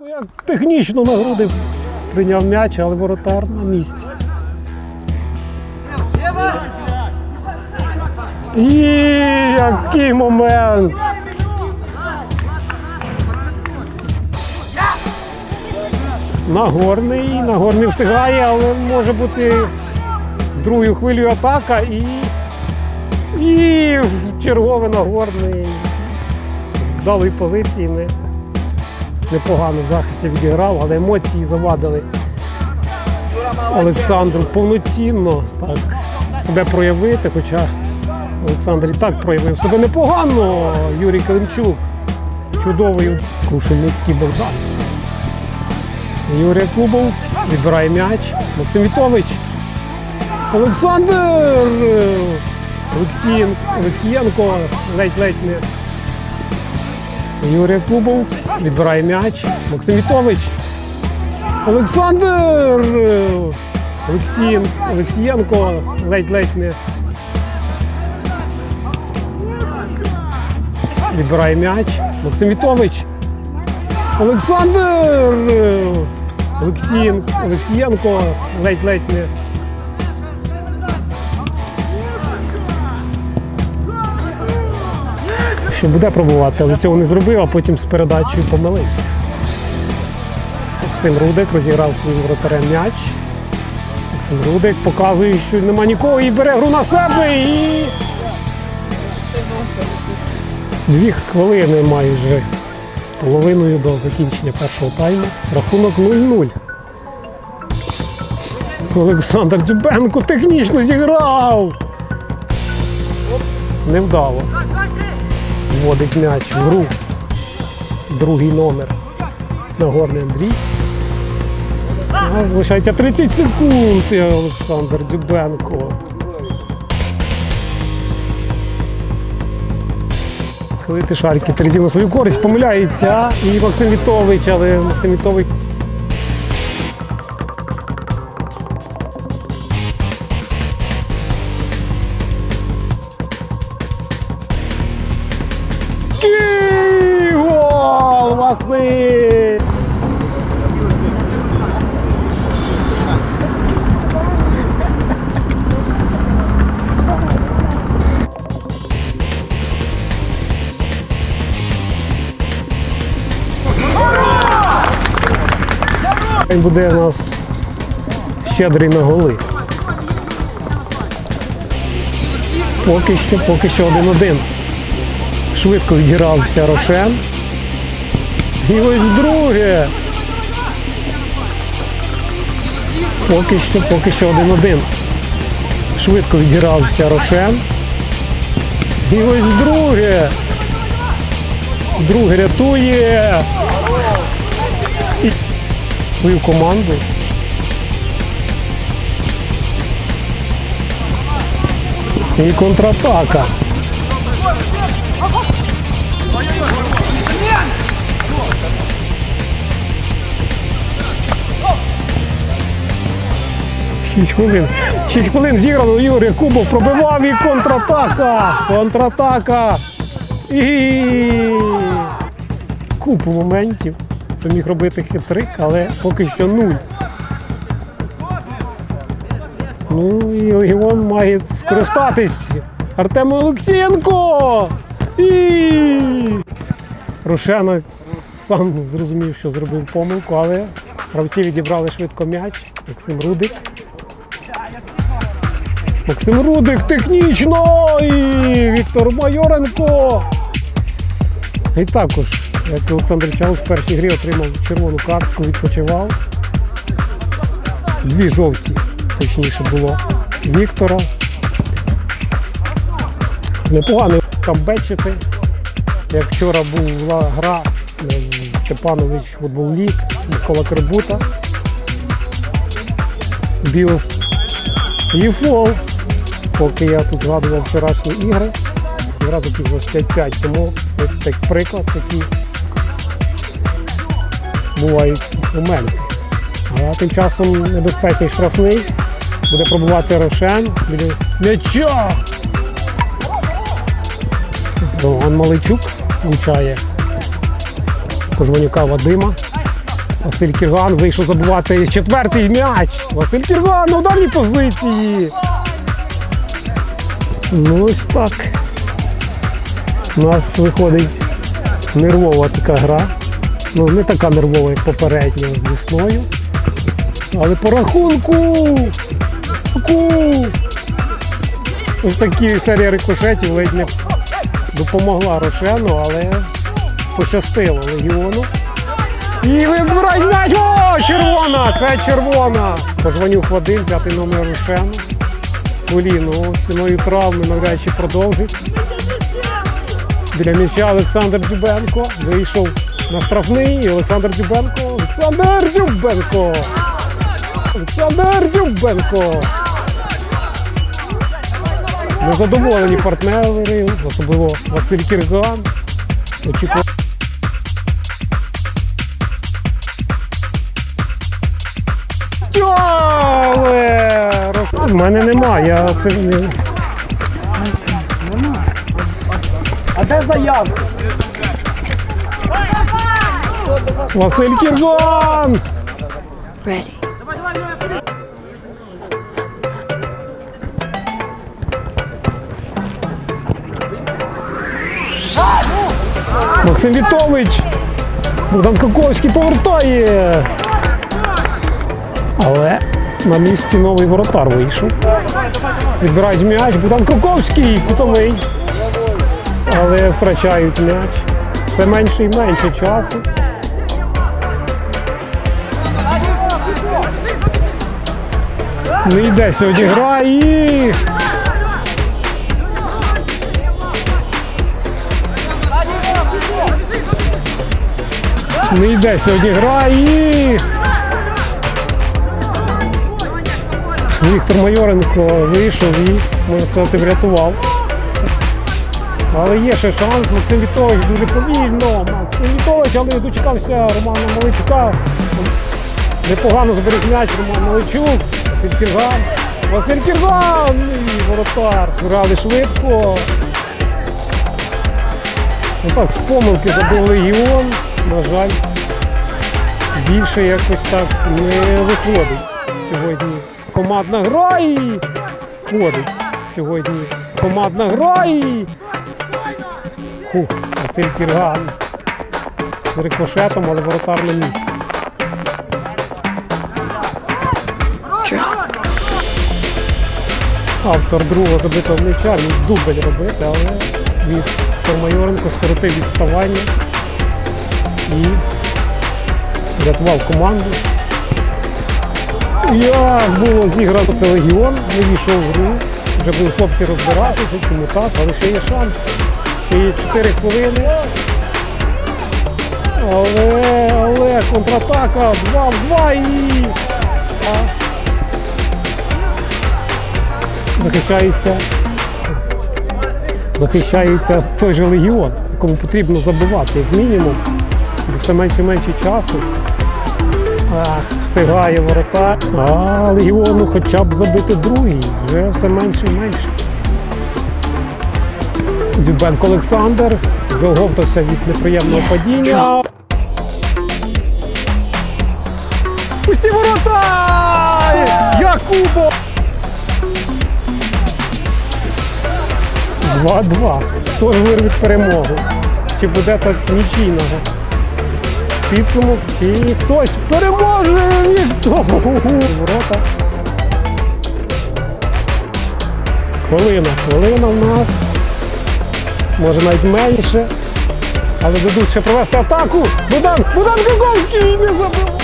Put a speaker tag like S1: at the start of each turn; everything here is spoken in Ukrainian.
S1: Як технічно на груди прийняв м'яч, але воротар на місці. І який момент! Нагорний, Нагорний встигає, але може бути другою хвилею атака і, і черговий Нагорний з вдалої позиції не, непогано в захисті відіграв, але емоції завадили Олександру повноцінно так, себе проявити, хоча Олександр і так проявив себе непогано. Юрій Калимчук, чудовий Крушельницький Богдан. Юрій Кубов відбирає м'яч. Максим Вітович. Олександр Олексієн, Олексієнко ледь-ледь не. Юрій Кубов відбирає м'яч. Максим Вітович. Олександр Олексієн, Олексієнко ледь-ледь не. Відбирає м'яч. Максим Вітович. Олександр Олексієн, Олексієнко ледь-ледь не. Що буде пробувати, але цього не зробив, а потім з передачею помилився. Максим Рудик розіграв своїм вратарем м'яч. Максим Рудик показує, що нема нікого і бере гру на себе і. Дві хвилини майже з половиною до закінчення першого тайму. Рахунок 0-0. Олександр Дзюбенко технічно зіграв. Невдало. Вводить м'яч в гру. Другий номер. Нагорний Андрій. А, залишається 30 секунд. і Олександр Дюбенко. Схилити шарики Терезів на свою користь, помиляється. І Максим Вітович, але Максим Вітович Він буде у нас щедрий на голи. Поки що, поки що один-один. Швидко відігрався Рошен. І ось друге. Поки що, поки що один-один. Швидко відігрався Рошен. І ось друге. Друге рятує. Свою команду. І контратака. Шість хвилин. Шість хвилин зіграно. Юрій Кубов пробивав і контратака. Контратака. І купу моментів. Що міг робити хитрик, але поки що нуль. Ну і Легіон має скористатись. Артем Олексієнко! І Рошена сам зрозумів, що зробив помилку, але гравці відібрали швидко м'яч. Максим Рудик. Максим Рудик технічно! І Віктор Майоренко. І також, як Олександр Чаус в першій грі отримав червону картку, відпочивав. Дві жовті, точніше було Віктора. Непогано камбечити. Як вчора була гра е, Степанович футбол ліг, Микола Кербута. Біос і. Поки я тут згадував вчорашні ігри. Гра закінчилась 5-5, тому ось так приклад такі бувають моменти. А тим часом небезпечний штрафний. Буде пробувати Рошен. Буде м'яча! Роман Маличук влучає Кожванюка Вадима. Василь Кірган вийшов забувати четвертий м'яч. Василь Кірган на ударній позиції. Ну ось так. У нас виходить нервова така гра. Ну, не така нервова, як попередня з Десною. Але по рахунку. Ось такі серія рикошетів ледь не допомогла Рошену, але пощастило легіону. І вибирай! О, червона! Це червона! Пожванюк один, п'ятий номер Рошену. Коліно ціною травми навряд чи продовжить. Біля м'яча Олександр Дюбенко. Вийшов на штрафний. І Олександр Дюбенко. Олександр Дюбенко! Олександр Дюбенко! Незадоволені партнери, особливо Василь Кірган. Очікував. Роз- мене немає, я це не.
S2: А де заявка?
S1: Василь Кірган!
S3: Ready.
S1: Максим Вітович! Богдан Коковський повертає! Але на місці новий воротар вийшов. Відбирають м'яч. Богдан Коковський, кутовий. Але втрачають м'яч. Все менше і менше часу. Не йде сьогодні гра і. Не йде сьогодні гра і. Віктор Майоренко вийшов і, можна сказати, врятував. Але є ще шанс. Максим Вітович дуже повільно. Максим Вітович, але дочекався Романа Маличука. Непогано зберіг м'яч Роман Маличук. Василь Кірган. Василь Кірган! І воротар. Грали швидко. Отак, з помилки забив легіон. На жаль, більше якось так не виходить сьогодні. Командна гра і ходить сьогодні. Командна гра і. Фу, Василь Кірган. З рикошетом, але воротар на місці. Автор другого забитого м'яча міг дубль робити, але Віктор Майоренко скоротив відставання і врятував команду. Як було зіграно це легіон, не війшов в гру. Вже були хлопці розбиратися, чому так, але ще є шанс. Є 4 хвилини. Але, але контратака 2 в 2 і. Захищається, захищається той же легіон, якому потрібно забивати як мінімум. Бо все менше і менше часу. Ах, встигає ворота. А легіону хоча б забити другий. Вже все менше і менше. Дзюбенко Олександр вже від неприємного падіння. Пусті ворота! Якубо! 2-2. Хто ж вирвить перемогу? Чи буде так нічийного? Підсумок, чи хтось переможе ворота. Хвилина. Хвилина в нас. Може навіть менше. Але дадуть ще провести атаку. Богдан! Богдан Гуковський не забив!